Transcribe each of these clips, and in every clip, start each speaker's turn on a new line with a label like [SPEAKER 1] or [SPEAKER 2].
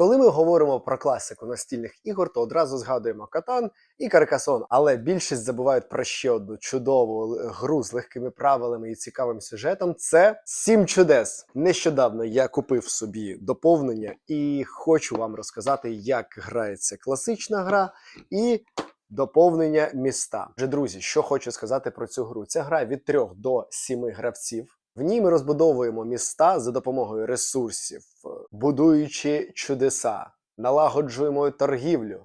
[SPEAKER 1] Коли ми говоримо про класику настільних ігор, то одразу згадуємо Катан і Каркасон. Але більшість забувають про ще одну чудову гру з легкими правилами і цікавим сюжетом. Це Сім чудес. Нещодавно я купив собі доповнення і хочу вам розказати, як грається класична гра і доповнення міста. Вже друзі, що хочу сказати про цю гру. Ця гра від 3 до 7 гравців. В ній ми розбудовуємо міста за допомогою ресурсів, е, будуючи чудеса, налагоджуємо торгівлю.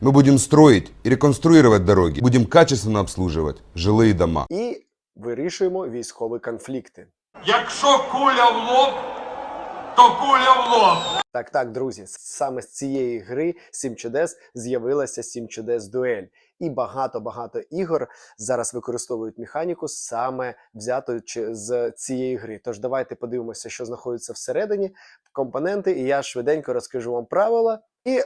[SPEAKER 2] Мы будем строить и реконструировать дороги, будем качественно обслуживать жилые дома.
[SPEAKER 1] і вирішуємо військові конфлікти.
[SPEAKER 3] Якщо куля в лоб, то куля в лоб.
[SPEAKER 1] Так, так, друзі, саме з цієї гри Сім чудес з'явилася Сім чудес дуель. І багато-багато ігор зараз використовують механіку саме взяту з цієї гри. Тож давайте подивимося, що знаходиться всередині, компоненти, і я швиденько розкажу вам правила і,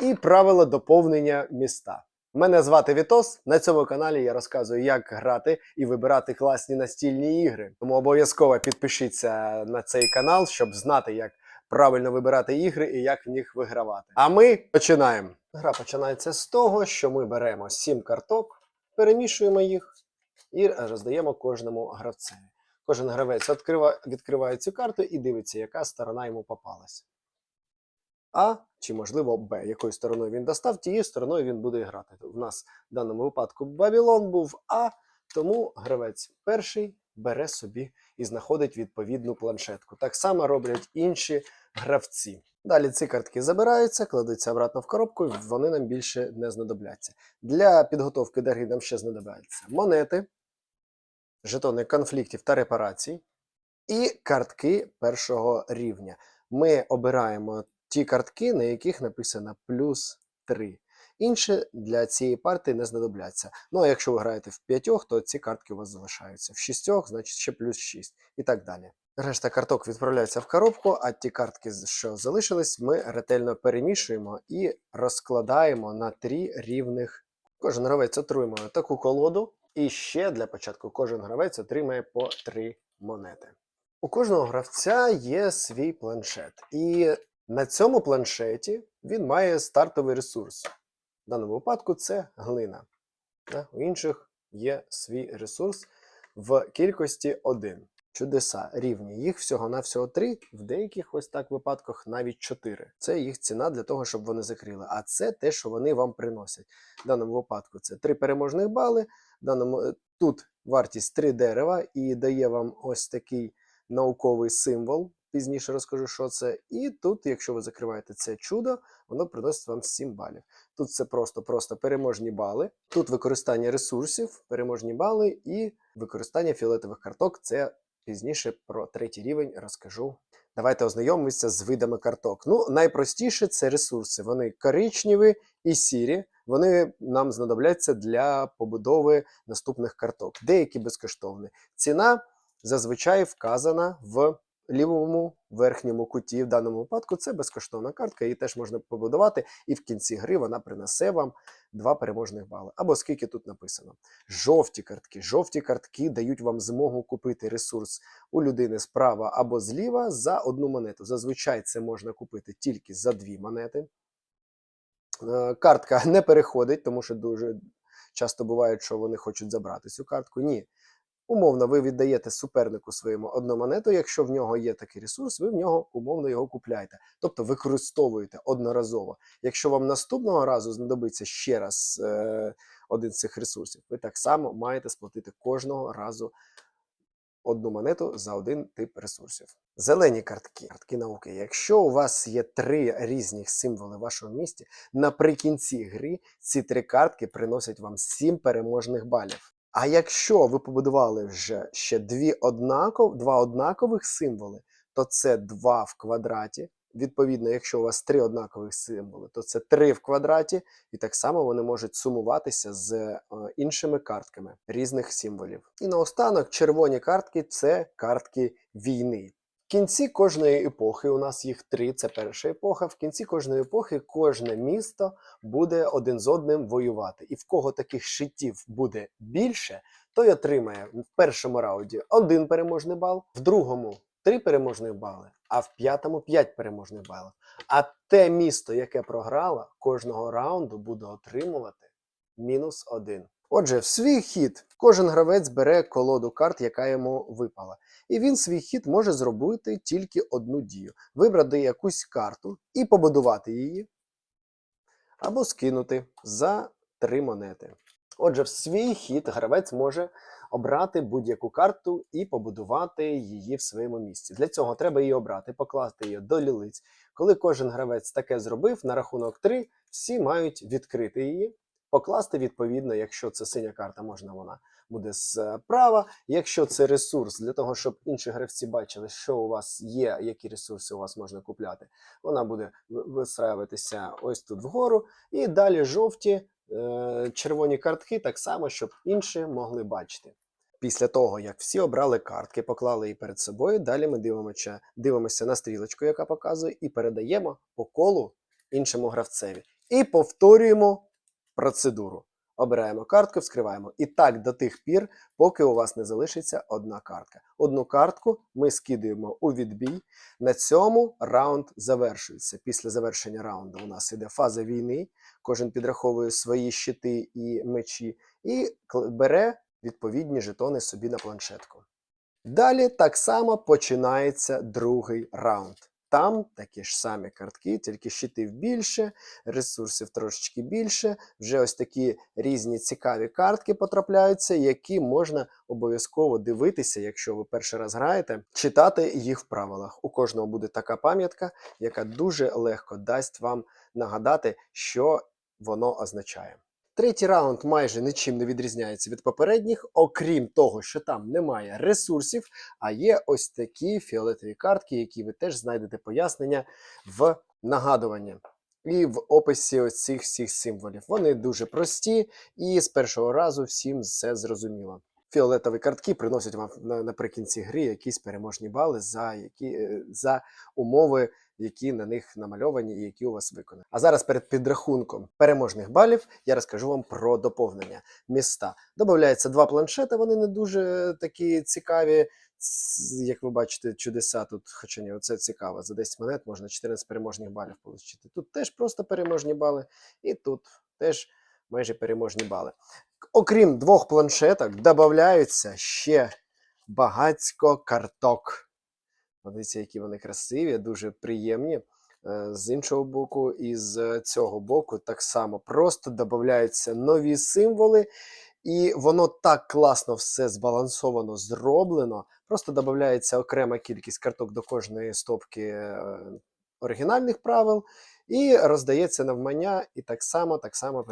[SPEAKER 1] і правила доповнення міста. Мене звати Вітос. На цьому каналі я розказую, як грати і вибирати класні настільні ігри. Тому обов'язково підпишіться на цей канал, щоб знати, як правильно вибирати ігри і як в них вигравати. А ми починаємо. Гра починається з того, що ми беремо сім карток, перемішуємо їх і роздаємо кожному гравцеві. Кожен гравець відкриває цю карту і дивиться, яка сторона йому попалась. А чи можливо Б, якою стороною він достав, тією стороною він буде грати. У нас в даному випадку Бабілон був А, тому гравець перший бере собі і знаходить відповідну планшетку. Так само роблять інші гравці. Далі ці картки забираються, кладуться обратно в коробку, і вони нам більше не знадобляться. Для підготовки гри нам ще знадобляться монети, жетони конфліктів та репарацій і картки першого рівня. Ми обираємо ті картки, на яких написано плюс 3. Інші для цієї партії не знадобляться. Ну а якщо ви граєте в п'ятьох, то ці картки у вас залишаються. В шістьох, значить ще плюс 6 і так далі. Решта карток відправляється в коробку, а ті картки, що залишились, ми ретельно перемішуємо і розкладаємо на три рівних. Кожен гравець отримує таку колоду, і ще для початку кожен гравець отримає по три монети. У кожного гравця є свій планшет, і на цьому планшеті він має стартовий ресурс. В даному випадку це глина. У інших є свій ресурс в кількості 1. Чудеса рівні. Їх всього-навсього 3, в деяких ось так випадках навіть 4. Це їх ціна для того, щоб вони закрили. А це те, що вони вам приносять. В даному випадку це 3 переможних бали. В даному, е, тут вартість 3 дерева і дає вам ось такий науковий символ. Пізніше розкажу, що це. І тут, якщо ви закриваєте це чудо, воно приносить вам 7 балів. Тут це просто-просто переможні бали. Тут використання ресурсів, переможні бали і використання фіолетових карток. Це пізніше про третій рівень розкажу. Давайте ознайомимося з видами карток. Ну, найпростіше це ресурси. Вони коричневі і сірі. Вони нам знадобляться для побудови наступних карток. Деякі безкоштовні. Ціна зазвичай вказана в лівому верхньому куті. В даному випадку це безкоштовна картка, її теж можна побудувати, і в кінці гри вона принесе вам два переможних бали. Або скільки тут написано. Жовті картки. Жовті картки дають вам змогу купити ресурс у людини справа або зліва за одну монету. Зазвичай це можна купити тільки за дві монети. Е, Картка не переходить, тому що дуже часто буває, що вони хочуть забрати цю картку. Ні. Умовно, ви віддаєте супернику своєму одну монету. Якщо в нього є такий ресурс, ви в нього умовно його купляєте. Тобто використовуєте одноразово. Якщо вам наступного разу знадобиться ще раз е, один з цих ресурсів, ви так само маєте сплатити кожного разу одну монету за один тип ресурсів. Зелені картки, картки науки. Якщо у вас є три різні символи в вашому місті, наприкінці гри ці три картки приносять вам сім переможних балів. А якщо ви побудували вже ще дві однаков, два однакових символи, то це 2 в квадраті. Відповідно, якщо у вас три однакових символи, то це 3 в квадраті, і так само вони можуть сумуватися з е, іншими картками різних символів. І наостанок червоні картки це картки війни. Кінці кожної епохи, у нас їх три, це перша епоха. В кінці кожної епохи кожне місто буде один з одним воювати. І в кого таких щитів буде більше, той отримає в першому раунді один переможний бал, в другому три переможних бали, а в п'ятому 5 переможних балів. А те місто, яке програло, кожного раунду буде отримувати мінус один. Отже, в свій хід кожен гравець бере колоду карт, яка йому випала. І він свій хід може зробити тільки одну дію: вибрати якусь карту і побудувати її, або скинути за три монети. Отже, в свій хід гравець може обрати будь-яку карту і побудувати її в своєму місці. Для цього треба її обрати, покласти її до лілиць. Коли кожен гравець таке зробив, на рахунок 3 всі мають відкрити її, покласти відповідно, якщо це синя карта, можна вона буде справа. Якщо це ресурс для того, щоб інші гравці бачили, що у вас є, які ресурси у вас можна купляти, вона буде вистраюватися ось тут вгору, і далі жовті е, червоні картки, так само, щоб інші могли бачити. Після того, як всі обрали картки, поклали її перед собою, далі ми дивимося, дивимося на стрілочку, яка показує, і передаємо по колу іншому гравцеві. І повторюємо процедуру. Обираємо картку, вскриваємо. І так до тих пір, поки у вас не залишиться одна картка. Одну картку ми скидуємо у відбій. На цьому раунд завершується. Після завершення раунду у нас іде фаза війни. Кожен підраховує свої щити і мечі і бере відповідні жетони собі на планшетку. Далі так само починається другий раунд. Там такі ж самі картки, тільки щитів більше, ресурсів трошечки більше. Вже ось такі різні цікаві картки потрапляються, які можна обов'язково дивитися, якщо ви перший раз граєте, читати їх в правилах. У кожного буде така пам'ятка, яка дуже легко дасть вам нагадати, що воно означає. Третій раунд майже нічим не відрізняється від попередніх, окрім того, що там немає ресурсів, а є ось такі фіолетові картки, які ви теж знайдете пояснення в нагадуванні. І в описі ось цих всіх символів. Вони дуже прості, і з першого разу всім все зрозуміло. Фіолетові картки приносять вам наприкінці гри якісь переможні бали за, які, е, за умови, які на них намальовані і які у вас виконані. А зараз перед підрахунком переможних балів я розкажу вам про доповнення міста. Добавляється два планшети, вони не дуже такі цікаві. Як ви бачите, чудеса тут, хоча ні, оце цікаво. За 10 монет можна 14 переможних балів отримати. Тут теж просто переможні бали, і тут теж майже переможні бали. Окрім двох планшеток, додаються ще багатько карток. Подивіться, які вони красиві, дуже приємні. Е, З іншого боку, і з цього боку так само просто додаються нові символи, і воно так класно все збалансовано зроблено. Просто додається окрема кількість карток до кожної стопки е, оригінальних правил, і роздається навмання, і так само, так само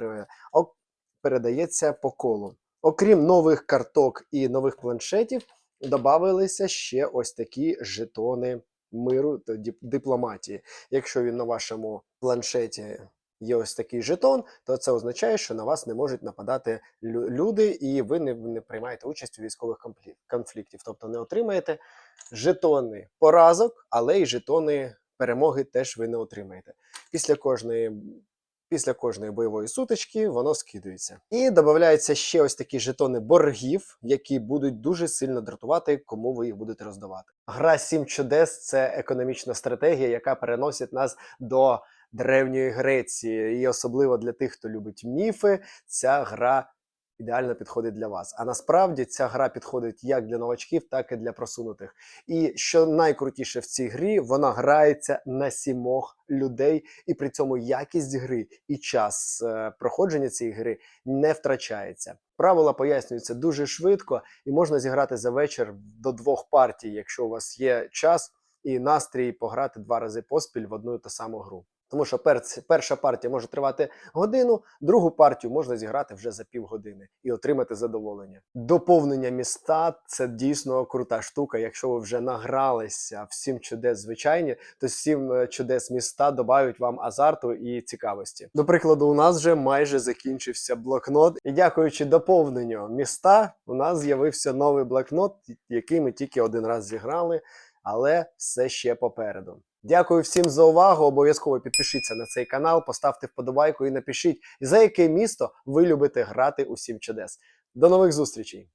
[SPEAKER 1] передається по колу. Окрім нових карток і нових планшетів, додавалися ще ось такі жетони миру та дипломатії. Якщо він на вашому планшеті є ось такий жетон, то це означає, що на вас не можуть нападати люди, і ви не, не приймаєте участь у військових конфліктів. Тобто не отримаєте жетони поразок, але й жетони перемоги теж ви не отримаєте. Після кожної Після кожної бойової сутички воно скидується. І додається ще ось такі жетони боргів, які будуть дуже сильно дратувати, кому ви їх будете роздавати. Гра Сім чудес це економічна стратегія, яка переносить нас до древньої Греції. І особливо для тих, хто любить міфи, ця гра ідеально підходить для вас. А насправді ця гра підходить як для новачків, так і для просунутих. І що найкрутіше в цій грі, вона грається на сімох людей, і при цьому якість гри і час е, проходження цієї гри не втрачається. Правила пояснюються дуже швидко, і можна зіграти за вечір до двох партій, якщо у вас є час і настрій пограти два рази поспіль в одну ту саму гру. Тому що перша партія може тривати годину, другу партію можна зіграти вже за півгодини і отримати задоволення. Доповнення міста це дійсно крута штука. Якщо ви вже награлися в сім чудес звичайні, то сім е, чудес міста додають вам азарту і цікавості. До прикладу, у нас вже майже закінчився блокнот, і дякуючи доповненню міста, у нас з'явився новий блокнот, який ми тільки один раз зіграли, але все ще попереду. Дякую всім за увагу. Обов'язково підпишіться на цей канал, поставте вподобайку і напишіть, за яке місто ви любите грати у сім чудес. До нових зустрічей!